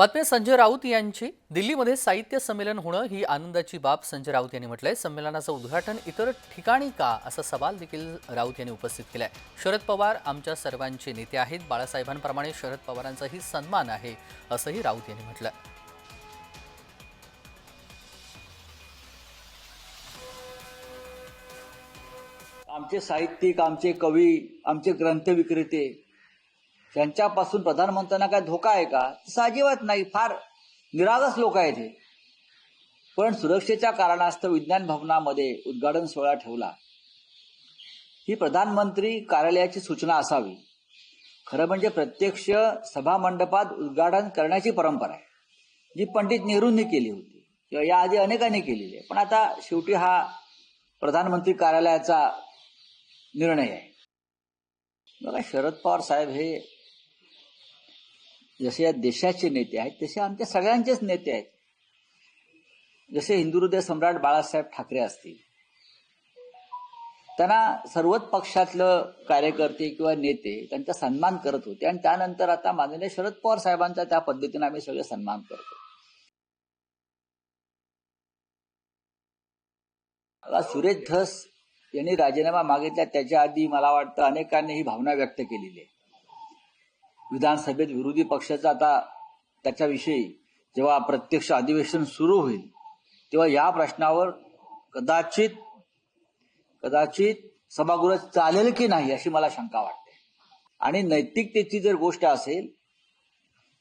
बातमी संजय राऊत यांची. दिल्लीमध्ये साहित्य संमेलन होणं ही आनंदाची बाब संजय राऊत यांनी म्हटलंय. संमेलनाचं उद्घाटन इतर ठिकाणी का? असा सवाल देखील राऊत यांनी उपस्थित केलाय. शरद पवार आमच्या सर्वांचे नेते आहेत. बाळासाहेबांप्रमाणे शरद पवारांचाही सन्मान आहे असंही राऊत यांनी म्हटलं आमचे साहित्यिक आमचे कवी आमचे ग्रंथ विक्रेते त्यांच्यापासून प्रधानमंत्र्यांना काय धोका आहे का? तसं अजिबात नाही. फार निरागस लोक आहेत हे. पण सुरक्षेच्या कारणास्तव विज्ञान भवनामध्ये उद्घाटन सोहळा ठेवला. ही प्रधानमंत्री कार्यालयाची सूचना असावी. खरं म्हणजे प्रत्यक्ष सभामंडपात उद्घाटन करण्याची परंपरा आहे. जी पंडित नेहरूंनी केली होती. किंवा याआधी अनेकांनी केलेली आहे. पण आता शेवटी हा प्रधानमंत्री कार्यालयाचा निर्णय आहे. बघा शरद पवार साहेब हे जसे या देशाचे नेते आहेत तसे आमच्या सगळ्यांचेच नेते आहेत. जसे हिंदू हृदय सम्राट बाळासाहेब ठाकरे असतील. त्यांना सर्वच पक्षातलं कार्यकर्ते किंवा नेते त्यांचा सन्मान करत होते आणि त्यानंतर आता माननीय शरद पवार साहेबांचा त्या पद्धतीने आम्ही सगळे सन्मान करतो. आता सुरेश धस यांनी राजीनामा मागितला त्याच्या आधी मला वाटतं अनेकांनी ही भावना व्यक्त केलेली आहे. विधानसभेत विरोधी पक्षाचा आता त्याच्याविषयी जेव्हा प्रत्यक्ष अधिवेशन सुरू होईल तेव्हा या प्रश्नावर कदाचित कदाचित सभागृह चालेल की नाही अशी मला शंका वाटते. आणि नैतिकतेची जर गोष्ट असेल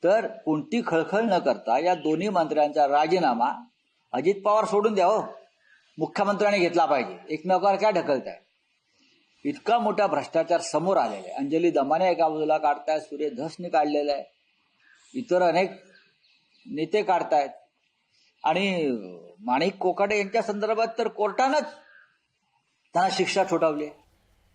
तर कोणती खळखळ न करता या दोन्ही मंत्र्यांचा राजीनामा अजित पवार सोडून द्या हो मुख्यमंत्र्यांनी घेतला पाहिजे. एकमेकावर काय ढकलताय? इतका मोठा भ्रष्टाचार समोर आलेला आहे. अंजली दमाने एका बाजूला काढतायत सूर्य धसने काढलेला आहे. इतर अनेक नेते काढतायत. आणि माणिक कोकाटे यांच्या संदर्भात तर कोर्टानंच त्यांना शिक्षा ठोठावली आहे.